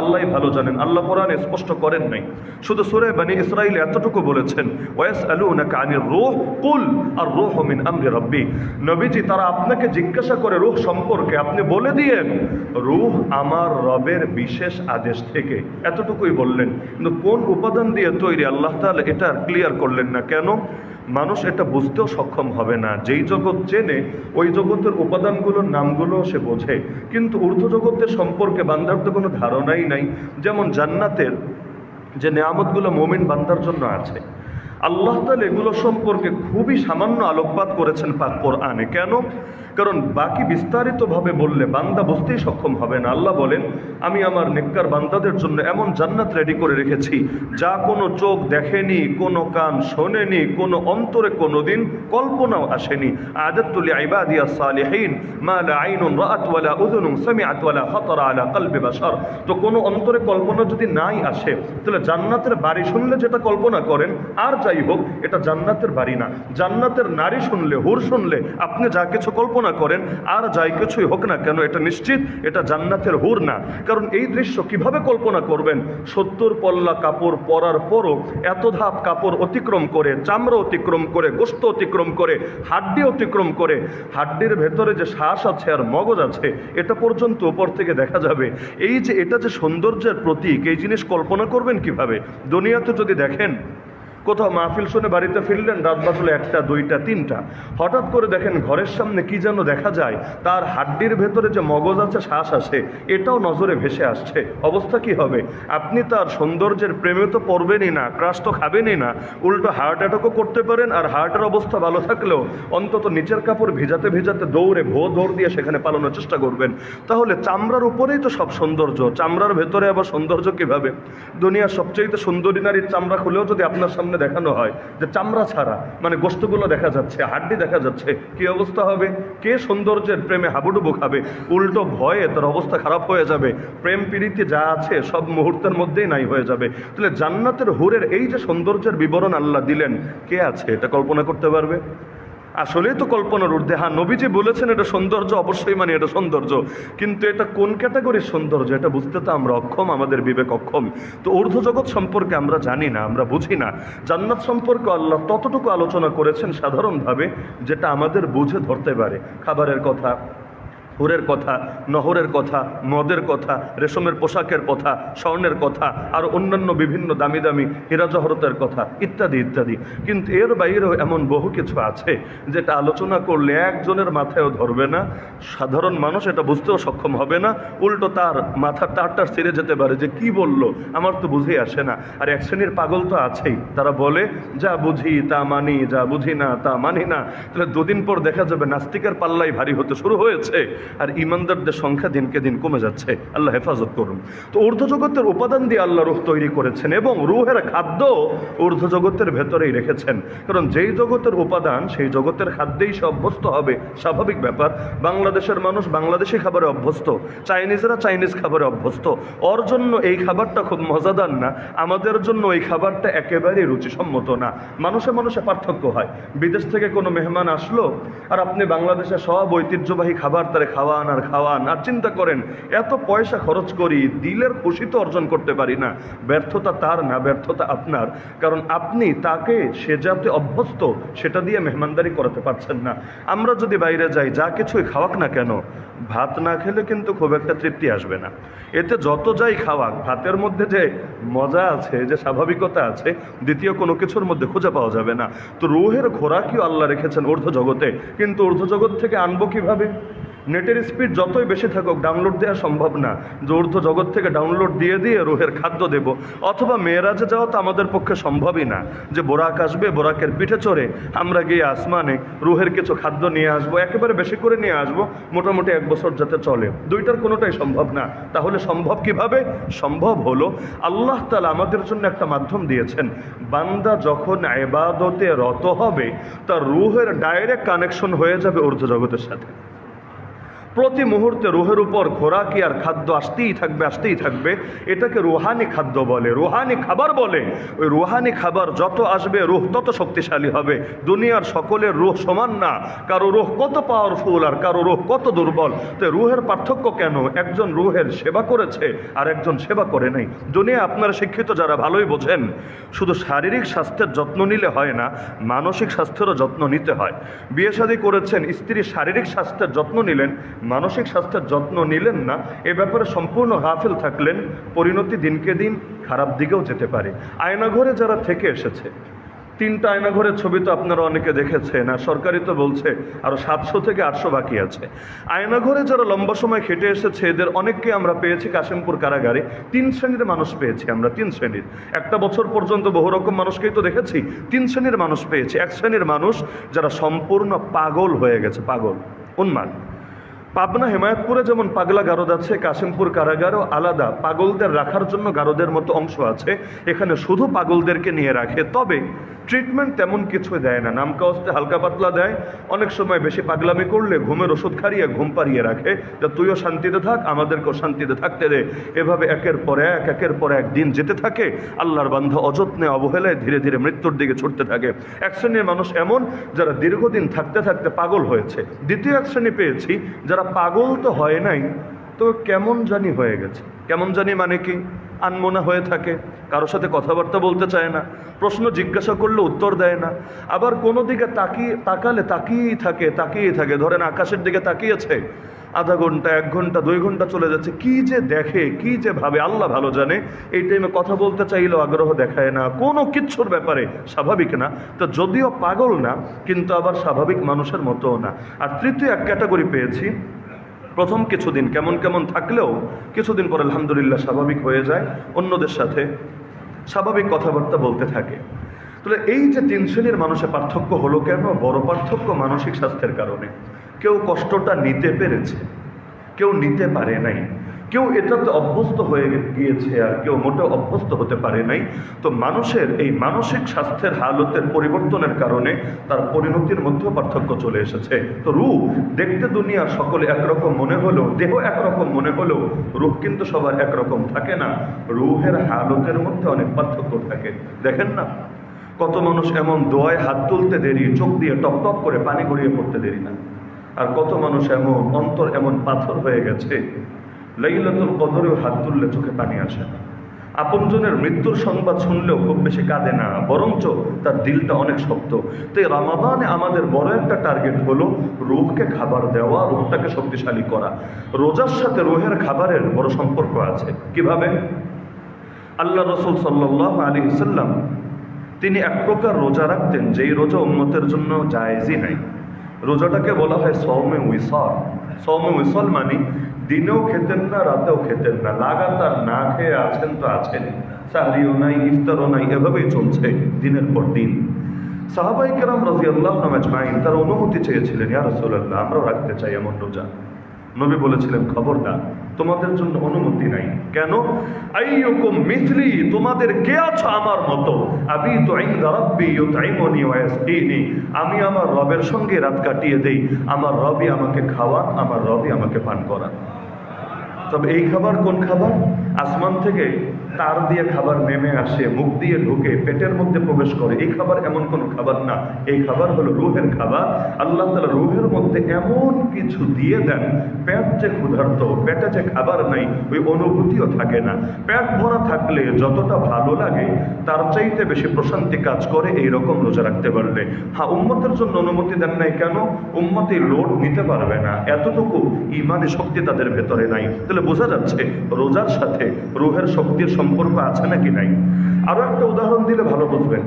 আল্লাহ ভালো জানেন, আল্লাহ কোরআনে স্পষ্ট করেন নাই। শুধু সুরে বানি ইসরাইল এতটুকু বলেছেন ওয়াস আলু না কানির রোহ, কুল, আর রোহ মিন আমরি রব্বি। নবীজি তারা আপনাকে জিজ্ঞাসা করে রূহ সম্পর্কে, আপনি বলে দিয়েন, রুহ আমার রবের বিশেষ আদেশ থেকে। এতটুকুই বললেন। কিন্তু কোন উপাদান দিয়ে তৈরি আল্লাহ তাহলে এটা ক্লিয়ার করলেন না। কেন? মানুষ এটা বুঝতেও সক্ষম হবে না। যেই জগৎ জেনে, ওই জগতের উপাদানগুলোর নামগুলো সে বোঝে। কিন্তু ঊর্ধ্ব জগতের সম্পর্কে বান্দার তো কোনো ধারণাই নাই। যেমন জান্নাতের যে নেয়ামতগুলো মোমিন বান্দার জন্য আছে। আল্লাহ তালা এগুলো সম্পর্কে খুবই সামান্য আলোকপাত করেছেন পাক আনে কেন? কারণ বাকি বিস্তারিতভাবে বললে বান্দা বুঝতেই সক্ষম হবে না। আল্লাহ বলেন, আমি আমার নেককার বান্দাদের জন্য এমন জান্নাত রেডি করে রেখেছি, যা কোনো চোখ দেখেনি, কোনো কান শোনেনি, কোনো অন্তরে কোনো দিন কল্পনাও আসেনি। মা তো কোনো অন্তরে কল্পনা যদি নাই আসে, তাহলে জান্নাতের বাড়ি শুনলে যেটা কল্পনা করেন, আর যাই হোক, এটা জান্নাতের বাড়ি না। জান্নাতের নারী শুনলে, হুর শুনলে, আপনি যা কিছু কল্পনা করেন, আর যাই কিছুই হোক না কেন, এটা নিশ্চিত, এটা জান্নাতের হুর না। কারণ এই দৃশ্য কীভাবে কল্পনা করবেন? সত্তর পল্লা কাপড় পরার পরও এত ধাপ কাপড় অতিক্রম করে, চামড়া অতিক্রম করে, গোস্ত অতিক্রম করে, হাড্ডি অতিক্রম করে, হাড্ডির ভেতরে যে শ্বাস আছে আর মগজ আছে, এটা পর্যন্ত উপর থেকে দেখা যাবে। এই যে এটা যে সৌন্দর্যের প্রতীক, এই জিনিস কল্পনা করবেন কীভাবে? দুনিয়াতে যদি দেখেন কোথাও মাহফিল শুনে বাড়িতে ফিরলেন, রাত বাজলে একটা, দুইটা, তিনটা। হঠাৎ করে দেখেন ঘরের সামনে কি যেন দেখা যায়, তার হাড্ডির ভেতরে যে মগজ আছে, শ্বাস আছে এটাও নজরে ভেসে আসছে। অবস্থা কি হবে? আপনি তার সৌন্দর্যের প্রেমে তো পড়বেনই না, ক্রাশ তো খাবেনই না। উল্টো হার্ট অ্যাটাকও করতে পারেন, আর হার্টের অবস্থা ভালো থাকলেও অন্তত নিচের কাপড় ভিজাতে ভিজাতে দৌড়ে ভো দৌড় দিয়ে সেখানে পালানোর চেষ্টা করবেন। তাহলে চামড়ার উপরেই তো সব সৌন্দর্য, চামড়ার ভেতরে আবার সৌন্দর্য কীভাবে? দুনিয়ার সবচেয়ে সুন্দরী নারীর চামড়া খুলেও যদি আপনার সামনে দেখানো হয় যে চামড়া ছাড়া মানে গোস্তগুলো দেখা যাচ্ছে, হাড্ডি দেখা যাচ্ছে, কি অবস্থা হবে? কে সৌন্দর্যের প্রেমে হাবুডুবু খাবে? উল্টো ভয়ে তার অবস্থা খারাপ হয়ে যাবে। প্রেম পীড়িতে যা আছে সব মুহূর্তের মধ্যেই নাই হয়ে যাবে। তাহলে জান্নাতের হুরের এই যে সৌন্দর্যের বিবরণ আল্লাহ দিলেন, কে আছে? এটা কল্পনা করতে পারবে? আসলেই তো কল্পনার ঊর্ধ্বে। হ্যাঁ নবীজি বলেছেন এটা সৌন্দর্য, অবশ্যই মানে এটা সৌন্দর্য। কিন্তু এটা কোন ক্যাটাগরির সৌন্দর্য? এটা বুঝতে তো আমরা অক্ষম, আমাদের বিবেক অক্ষম। তো ঊর্ধ্ব জগৎ সম্পর্কে আমরা জানি না, আমরা বুঝি না। জান্নাত সম্পর্কে আল্লাহ ততটুকু আলোচনা করেছেন সাধারণভাবে, যেটা আমাদের বুঝে ধরতে পারে। খাবারের কথা হুরের কথা, নহরের কথা, মদের কথা, রেশমের পোশাকের কথা, স্বর্ণের কথা, আর অন্যান্য বিভিন্ন দামি দামি হীরা জহরতের কথা, ইত্যাদি ইত্যাদি। কিন্তু এর বাইরেও এমন বহু কিছু আছে যেটা আলোচনা করলে একজনের মাথায়ও ধরবে না। সাধারণ মানুষ এটা বুঝতেও সক্ষম হবে না। উল্টো তার মাথার তারটা ছেড়ে যেতে পারে যে কি বলল, আমার তো বুঝেই আসে না। আর এক শ্রেণির পাগল তো আছেই। তারা বলে, যা বুঝি তা মানি, যা বুঝি না তা মানি না। তাহলে দুদিন পর দেখা যাবে নাস্তিকের পাল্লাই ভারী হতে শুরু হয়েছে। আর ইমানদারদের সংখ্যা দিনকে দিন কমে যাচ্ছে। আল্লাহ হেফাজত করুন। তো ঊর্ধ্ব জগতের উপাদান দিয়ে আল্লাহ রুহ তৈরি করেছেন এবং রুহের খাদ্য ঊর্ধ্ব জগতের ভেতরেই রেখেছেন। কারণ যেই জগতের উপাদান, সেই জগতের খাদ্যেই সে অভ্যস্ত হবে। স্বাভাবিক ব্যাপার, বাংলাদেশের মানুষ বাংলাদেশি খাবারে অভ্যস্ত, চাইনিজরা চাইনিজ খাবারে অভ্যস্ত। ওর জন্য এই খাবারটা খুব মজাদার না, আমাদের জন্য এই খাবারটা একেবারেই রুচিসম্মত না। মানুষে মানুষে পার্থক্য হয়। বিদেশ থেকে কোনো মেহমান আসলো, আর আপনি বাংলাদেশের সব ঐতিহ্যবাহী খাবার তারে খাওয়ান আর খাওয়ান, আর চিন্তা করেন, এত পয়সা খরচ করি, দিলের খুশি তো অর্জন করতে পারি না। ব্যর্থতা তার না, ব্যর্থতা আপনার। কারণ আপনি তাকে সে যাতে অভ্যস্ত, সেটা দিয়ে মেহমানদারি করাতে পারছেন না। আমরা যদি বাইরে যাই, যা কিছুই খাওয়াক না কেন, ভাত না খেলে কিন্তু খুব একটা তৃপ্তি আসবে না। এতে যত যাই খাওয়াক, ভাতের মধ্যে যে মজা আছে, যে স্বাভাবিকতা আছে, দ্বিতীয় কোনো কিছুর মধ্যে খুঁজে পাওয়া যাবে না। তো রুহের খোরাকিও আল্লাহ রেখেছেন ঊর্ধ্ব জগতে কিন্তু ঊর্ধ্ব জগৎ থেকে আনব কীভাবে? নেটের স্পিড যতই বেশি থাকুক ডাউনলোড দেওয়া সম্ভব না। যে ঊর্ধ্ব জগৎ থেকে ডাউনলোড দিয়ে দিয়ে রুহের খাদ্য দেব। অথবা মেয়েরাজে যাওয়া তো আমাদের পক্ষে সম্ভবই না। যে বোরাক আসবে, বোরাকের পিঠে চড়ে আমরা গিয়ে আসমানে রুহের কিছু খাদ্য নিয়ে আসব, একেবারে বেশি করে নিয়ে আসব, মোটামুটি এক বছর যাতে চলে। দুইটার কোনোটাই সম্ভব না। তাহলে সম্ভব কীভাবে? সম্ভব হলো আল্লাহ তালা আমাদের জন্য একটা মাধ্যম দিয়েছেন। বান্দা যখন এবাদতে রত হবে, তার রুহের ডাইরেক্ট কানেকশন হয়ে যাবে ঊর্ধ্ব জগতের সাথে। প্রতি মুহূর্তে রুহের উপর খোরাকি আর খাদ্য আসতেই থাকবে আসতেই থাকবে? এটাকে রুহানি খাদ্য বলে, রুহানি খাবার বলে। ওই রুহানি খাবার যত আসবে, রুহ তত শক্তিশালী হবে। দুনিয়ার সকলের রুহ সমান না। কারও রুহ কত পাওয়ারফুল আর কারও রুহ কত দুর্বল। তো রুহের পার্থক্য কেন? একজন রুহের সেবা করেছে, আর একজন সেবা করে নাই। দুনিয়া আপনারা শিক্ষিত যারা ভালোই বোঝেন। শুধু শারীরিক স্বাস্থ্যের যত্ন নিলে হয় না, মানসিক স্বাস্থ্যেরও যত্ন নিতে হয়। বিয়ে শাদী করেছেন, স্ত্রী শারীরিক স্বাস্থ্যের যত্ন নিলেন মানসিক স্বাস্থ্যের যত্ন নিলেন না, এ ব্যাপারে সম্পূর্ণ গাফিল থাকলেন, পরিণতি দিনকে দিন খারাপ দিকেও যেতে পারে। আয়নাঘরে যারা থেকে এসেছে, তিনটা আয়নাঘরের ছবি তো আপনারা অনেকে দেখেছেন, আর সরকারি তো বলছে আরও সাতশো থেকে আটশো বাকি আছে। আয়নাঘরে যারা লম্বা সময় খেটে এসেছে, এদের অনেককে আমরা পেয়েছি কাশিমপুর কারাগারে। তিন শ্রেণির মানুষ পেয়েছি আমরা, তিন শ্রেণির। একটা বছর পর্যন্ত বহু রকম মানুষকেই তো দেখেছি, তিন শ্রেণির মানুষ পেয়েছি। এক শ্রেণির মানুষ যারা সম্পূর্ণ পাগল হয়ে গেছে, পাগল, উন্মাদ। পাবনা হেমায়তপুরে যেমন পাগলা গারদ আছে, কাশিমপুর কারাগারও আলাদা। পাগলদের রাখার জন্য গারদের মতো অংশ আছে। এখানে শুধু পাগলদেরকে নিয়ে রাখে। তবে ট্রিটমেন্ট তেমন কিছু দেয় না। নাম কাওয়াজতে হালকা পাতলা দেয়। অনেক সময় বেশি পাগলামি করলে ঘুমের ওষুধ খাইয়ে ঘুম পাড়িয়ে রাখে। যা তুইও শান্তিতে থাক, আমাদেরকেও শান্তিতে থাকতে দে। এভাবে একের পর এক, একের পর এক দিন যেতে থাকে। আল্লাহর বান্ধ অযত্নে অবহেলায় ধীরে ধীরে মৃত্যুর দিকে ছুটতে থাকে। এক শ্রেণির মানুষ এমন, যারা দীর্ঘদিন থাকতে থাকতে পাগল হয়েছে। দ্বিতীয় এক শ্রেণি পেয়েছি, যারা পাগল তো হয় নাই তো কেমন জানি হয়ে গেছে। কেমন জানি মানে কি? আনমোনা হয়ে থাকে কারোর সাথে কথাবার্তা বলতে চায় না, প্রশ্ন জিজ্ঞাসা করলে উত্তর দেয় না, আবার কোনো দিকে তাকিয়ে তাকালে তাকিয়েই থাকে তাকিয়েই থাকে। ধরেন আকাশের দিকে তাকিয়েছে আধা ঘণ্টা, এক ঘণ্টা, দুই ঘণ্টা চলে যাচ্ছে। কি যে দেখে, কি যে ভাবে, আল্লাহ ভালো জানে। এই টাইমে কথা বলতে চাইলেও আগ্রহ দেখায় না। কোনো কিচ্ছুর ব্যাপারে স্বাভাবিক না। তো যদিও পাগল না, কিন্তু আবার স্বাভাবিক মানুষের মতোও না। আর তৃতীয় এক ক্যাটাগরি পেয়েছি। প্রথম কিছুদিন কেমন কেমন থাকলেও কিছুদিন পর আলহামদুলিল্লাহ স্বাভাবিক হয়ে যায়। অন্যদের সাথে স্বাভাবিক কথাবার্তা বলতে থাকে। তাহলে এই যে তিন শ্রেণির মানুষের পার্থক্য হলো কেন? বড় পার্থক্য মানসিক স্বাস্থ্যের কারণে। কেউ কষ্টটা নিতে পেরেছে, কেউ নিতে পারে নাই। কেউ এটাতে অভ্যস্ত হয়ে গিয়েছে আর কেউ মোটেও অভ্যস্ত হতে পারে নাই। তো মানুষের এই মানসিক স্বাস্থ্যের হালতের পরিবর্তনের কারণে তার পরিণতির মধ্যেও পার্থক্য চলে এসেছে। তো রূপ, দেখতে দুনিয়ার সকলে একরকম মনে হলেও, দেহ একরকম মনে হলেও, রূপ কিন্তু সবার একরকম থাকে না। রুহের হালতের মধ্যে অনেক পার্থক্য থাকে। দেখেন না, কত মানুষ এমন দোয়ায় হাত তুলতে দেরি, চোখ দিয়ে টপ টপ করে পানি গড়িয়ে পড়তে দেরি না। আর কত মানুষ এমন, অন্তর এমন পাথর হয়ে গেছে। লাইলাতুল কদরেও হাত তুললে চোখে পানি আসে না। আপনজনের মৃত্যুর সংবাদ শুনলেও খুব বেশি কাঁদে না, বরঞ্চ তার দিলটা অনেক শক্ত। তো এই আমাদের বড় একটা টার্গেট হলো রুহকে খাবার দেওয়া, রুহটাকে শক্তিশালী করা। রোজার সাথে রোহের খাবারের বড় সম্পর্ক আছে। কীভাবে? আল্লাহ রসুল সাল্লাহ আলী সাল্লাম তিনি এক প্রকার রোজা রাখতেন যেই রোজা উন্মতের জন্য জায়েজই নাই। রোজাটাকে বলা হয় সৌমে উইসল সৌমে উইসল মানে দিনেও খেতেন না, রাতেও খেতেন না। লাগাতার না খেয়ে আছেন তো আছেন সাহরিও নাই, ইফতারও নাই, এভাবেই চলছে দিনের পর দিন। সাহাবাই কেরাম রাজি আল্লাহ নামাজমাইন তার অনুমতি চেয়েছিলেন, ইয়া রসুল্লাহ আমরাও রাখতে চাই এমন রোজা। নবী বলেছিলেন, খবরদার তোমাদের জন্য অনুমতি নাই। কেন? মিথলি তোমাদের কে আছো আমার মতো? আমি তো আইন আমি আমার রবের সঙ্গে রাত কাটিয়ে দেই। আমার রবি আমাকে খাওয়ান, আমার রবি আমাকে পান করান। তবে এই খাবার কোন খাবার? আসমান থেকে তার দিয়ে খাবার নেমে আসে, মুখ দিয়ে ঢুকে, পেটের মধ্যে প্রবেশ করে। এই খাবার এমন কোনো খাবার না। এই খাবার হলো রুহের খাবার। আল্লাহ তালা রুহের মধ্যে এমন কিছু দিয়ে দেন, পেট যে ক্ষুধার্ত, পেটে যে খাবার নাই, ওই অনুভূতিও থাকে না। পেট ভরা থাকলে যতটা ভালো লাগে, তার চাইতে বেশি প্রশান্তি কাজ করে এই রকম রোজা রাখতে পারলে। হ্যাঁ উম্মতের জন্য অনুমতি দেন নাই কেন? উম্মতি লোড নিতে পারবে না। এতটুকু ইমানি শক্তি তাদের ভেতরে নাই। তাহলে বোঝা যাচ্ছে রোজার সাথে রোহের শক্তির সম্পর্ক আছে নাকি নাই। আরও একটা উদাহরণ দিলে ভালো বুঝবেন।